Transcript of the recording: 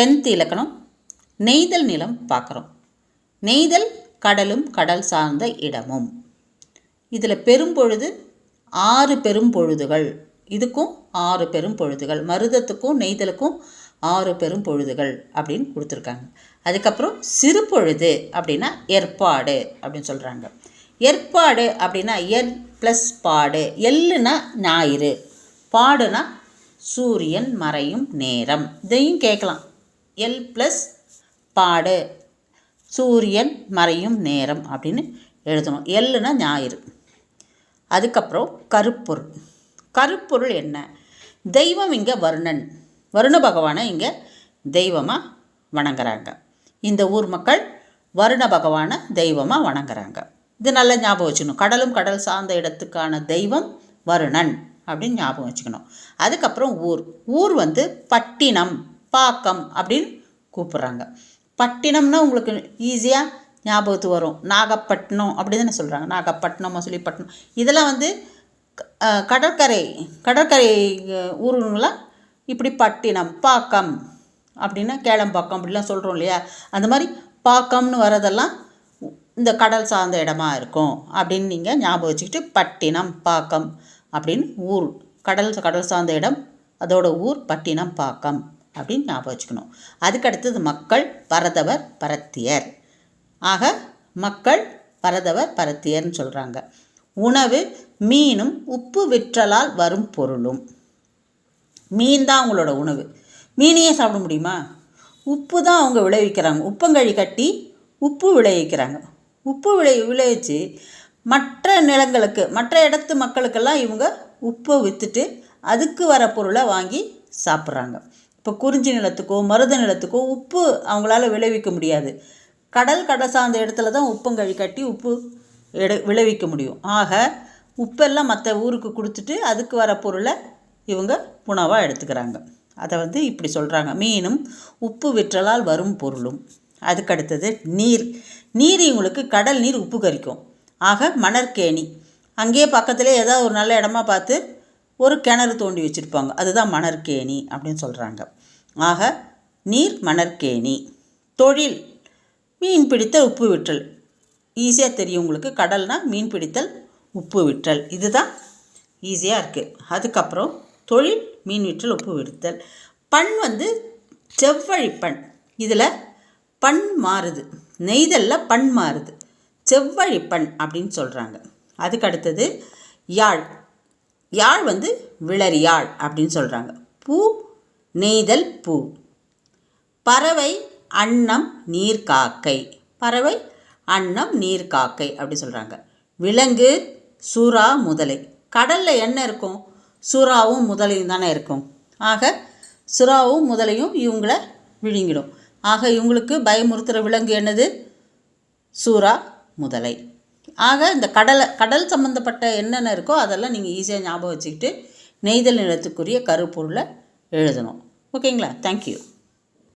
Tenth இலக்கணம் நெய்தல் நிலம் பார்க்குறோம். நெய்தல் கடலும் கடல் சார்ந்த இடமும். இதில் பெரும்பொழுது ஆறு பெரும்பொழுதுகள் இதுக்கும் ஆறு பெரும்பொழுதுகள் மருதத்துக்கும் நெய்தலுக்கும் ஆறு பெரும்பொழுதுகள் அப்படின்னு கொடுத்துருக்காங்க. அதுக்கப்புறம் சிறு பொழுது அப்படின்னா ஏற்பாடு அப்படின்னு சொல்கிறாங்க ஏற்பாடு அப்படின்னா எல் ப்ளஸ் பாடு. எள்ளுனா ஞாயிறு. பாடுனா சூரியன் மறையும் நேரம். இதையும் கேட்கலாம். எல் ப்ளஸ் பாடு. சூரியன் மறையும் நேரம் அப்படின்னு எழுதணும். எல்லுனா ஞாயிறு. அதுக்கப்புறம் கருப்பொருள். கருப்பொருள் என்ன? தெய்வம் இங்கே வருணன். வருண பகவானை இங்கே தெய்வமாக வணங்குறாங்க. இந்த ஊர் மக்கள் வருண பகவானை தெய்வமாக வணங்குறாங்க. இது நல்லா ஞாபகம் வச்சுக்கணும். கடலும் கடல் சார்ந்த இடத்துக்கான தெய்வம் வருணன் அப்படின்னு ஞாபகம் வச்சுக்கணும். அதுக்கப்புறம் ஊர். ஊர் வந்து பட்டினம். பாக்கம் அப்படின்னு கூப்பிட்றாங்க. பட்டினம்னா உங்களுக்கு ஈஸியாக ஞாபகத்துக்கு வரும். நாகப்பட்டினம் அப்படி தானே சொல்கிறாங்க நாகப்பட்டினம் மசூலிப்பட்டினம். இதெல்லாம் வந்து கடற்கரை கடற்கரை ஊருங்களாம் இப்படி பட்டினம் பாக்கம் அப்படின்னா கேளம்பாக்கம் அப்படிலாம் சொல்கிறோம் இல்லையா? அந்த மாதிரி பாக்கம்னு வரதெல்லாம் இந்த கடல் சார்ந்த இடமா இருக்கும் அப்படின்னு நீங்கள் ஞாபகம் வச்சுக்கிட்டு பட்டினம் பாக்கம் அப்படின்னு ஊர் கடல் கடல் சார்ந்த இடம். அதோட ஊர் பட்டினம் பாக்கம். அப்படின்னு ஞாபகம் வச்சுக்கணும். அதுக்கு அடுத்தது மக்கள் பரதவர் பரத்தியர். ஆக மக்கள் பரதவர் பரத்தியர்னு சொல்கிறாங்க உணவு மீனும் உப்பு விற்றலால் வரும் பொருளும். மீன் தான் அவங்களோட உணவு. மீனையே சாப்பிட முடியுமா? உப்பு தான் அவங்க விளைவிக்கிறாங்க. உப்பங்கழி கட்டி உப்பு விளைவிக்கிறாங்க. உப்பு விளை விளைவிச்சு மற்ற நிலங்களுக்கு மற்ற இடத்து மக்களுக்கெல்லாம் இவங்க உப்பை விற்றுட்டு அதுக்கு வர பொருளை வாங்கி சாப்பிட்றாங்க. இப்போ குறிஞ்சி நிலத்துக்கோ மருத நிலத்துக்கோ உப்பு அவங்களால விளைவிக்க முடியாது. கடல் கடை சார்ந்த இடத்துல தான் உப்பங்கழி கட்டி உப்பு எடு விளைவிக்க முடியும். ஆக உப்பெல்லாம் மற்ற ஊருக்கு கொடுத்துட்டு அதுக்கு வர பொருளை இவங்க உணவாக எடுத்துக்கிறாங்க. அதை வந்து இப்படி சொல்கிறாங்க மீனும் உப்பு விற்றலால் வரும் பொருளும். அதுக்கடுத்தது நீர். நீர் இவங்களுக்கு கடல் நீர் உப்பு கரிக்கும். ஆக மணற்கேணி. அங்கேயே பக்கத்துலேயே ஏதாவது ஒரு நல்ல இடமா பார்த்து ஒரு கிணறு தோண்டி வச்சுருப்பாங்க. அதுதான் மணற்கேணி அப்படின்னு சொல்கிறாங்க ஆக நீர் மணற்கேணி. தொழில் மீன் பிடித்தல் உப்பு விற்றல். ஈஸியாக தெரியும் உங்களுக்கு. கடல்னால் மீன் பிடித்தல் உப்பு விற்றல். இதுதான் ஈஸியாக இருக்குது அதுக்கப்புறம் தொழில் மீன் விற்றல் உப்பு விடுத்தல். பண் வந்து செவ்வழி பண். இதில் பண் மாறுது. நெய்தலில் பண் மாறுது. செவ்வழி பண் அப்படின்னு சொல்கிறாங்க அதுக்கு அடுத்தது யாழ். யாழ் வந்து விளறியாள் அப்படின்னு சொல்கிறாங்க பூ நெய்தல் பூ. பறவை அன்னம் நீர்காக்கை பறவை அன்னம் நீர்காக்கை அப்படி சொல்கிறாங்க விலங்கு சுறா முதலை. கடலில் என்ன இருக்கும்? சுறாவும் முதலையும் தானே இருக்கும். ஆக சுறாவும் முதலையும் இவங்களை விழுங்கிடும். ஆக இவங்களுக்கு பயமுறுத்துகிற விலங்கு என்னது? சூறா முதலை. ஆக இந்த கடலை கடல் சம்மந்தப்பட்ட என்னென்ன இருக்கோ அதெல்லாம் நீங்கள் ஈஸியாக ஞாபகம் வச்சுக்கிட்டு நெய்தல் நிலத்துக்குரிய கருப்பொருளை எழுதணும். ஓகேங்களா? தேங்க்யூ